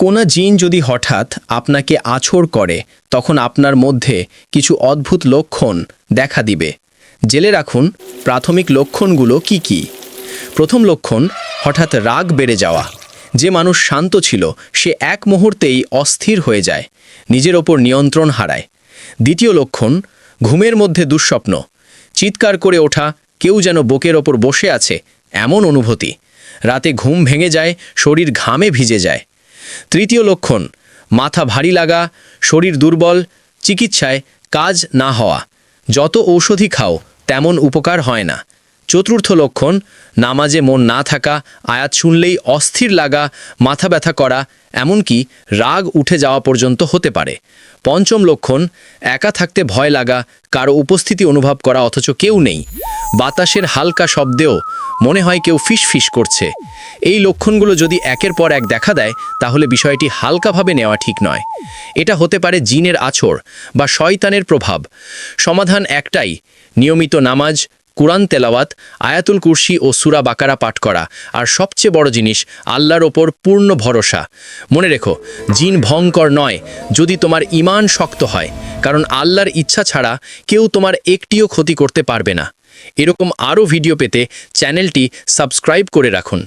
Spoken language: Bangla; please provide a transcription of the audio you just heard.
কোনা জিন যদি হঠাৎ আপনাকে আছড় করে, তখন আপনার মধ্যে কিছু অদ্ভুত লক্ষণ দেখা দিবে। জেলে রাখুন, প্রাথমিক লক্ষণগুলো কি কি? প্রথম লক্ষণ, হঠাৎ রাগ বেড়ে যাওয়া। যে মানুষ শান্ত ছিল, সে এক মুহূর্তেই অস্থির হয়ে যায়, নিজের ওপর নিয়ন্ত্রণ হারায়। দ্বিতীয় লক্ষণ, ঘুমের মধ্যে দুঃস্বপ্ন। চিৎকার করে ওঠা, কেউ যেন বুকের ওপর বসে আছে, এমন অনুভূতি। রাতে ঘুম ভেঙে যায়, শরীর ঘামে ভিজে যায়। তৃতীয় লক্ষণ, মাথা ভারী লাগা, শরীর দুর্বল, চিকিৎসায় কাজ না হওয়া। যত ঔষধি খাও, তেমন উপকার হয় না। চতুর্থ লক্ষণ, নামাজে মন না থাকা, আয়াত শুনলেই অস্থির লাগা, মাথা ব্যথা করা, এমনকি রাগ উঠে যাওয়া পর্যন্ত হতে পারে। পঞ্চম লক্ষণ, একা থাকতে ভয় লাগা, কারও উপস্থিতি অনুভব করা অথচ কেউ নেই। বাতাসের হালকা শব্দেও মনে হয় কেউ ফিস ফিস করছে। এই লক্ষণগুলো যদি একের পর এক দেখা দেয়, তাহলে বিষয়টি হালকাভাবে নেওয়া ঠিক নয়। এটা হতে পারে জিনের আছর বা শয়তানের প্রভাব। সমাধান একটাই, নিয়মিত নামাজ, কুরআন তেলাওয়াত, আয়াতুল কুরসি ও সুরা বাকারা পাঠ করা। আর সবচেয়ে বড় জিনিস, আল্লাহর ওপর পূর্ণ ভরসা। মনে রেখো, জিন ভয়ঙ্কর নয়, যদি তোমার ইমান শক্ত হয়। কারণ আল্লাহর ইচ্ছা ছাড়া কেউ তোমার একটিও ক্ষতি করতে পারবে না। এরকম আরও ভিডিও পেতে চ্যানেলটি সাবস্ক্রাইব করে রাখুন।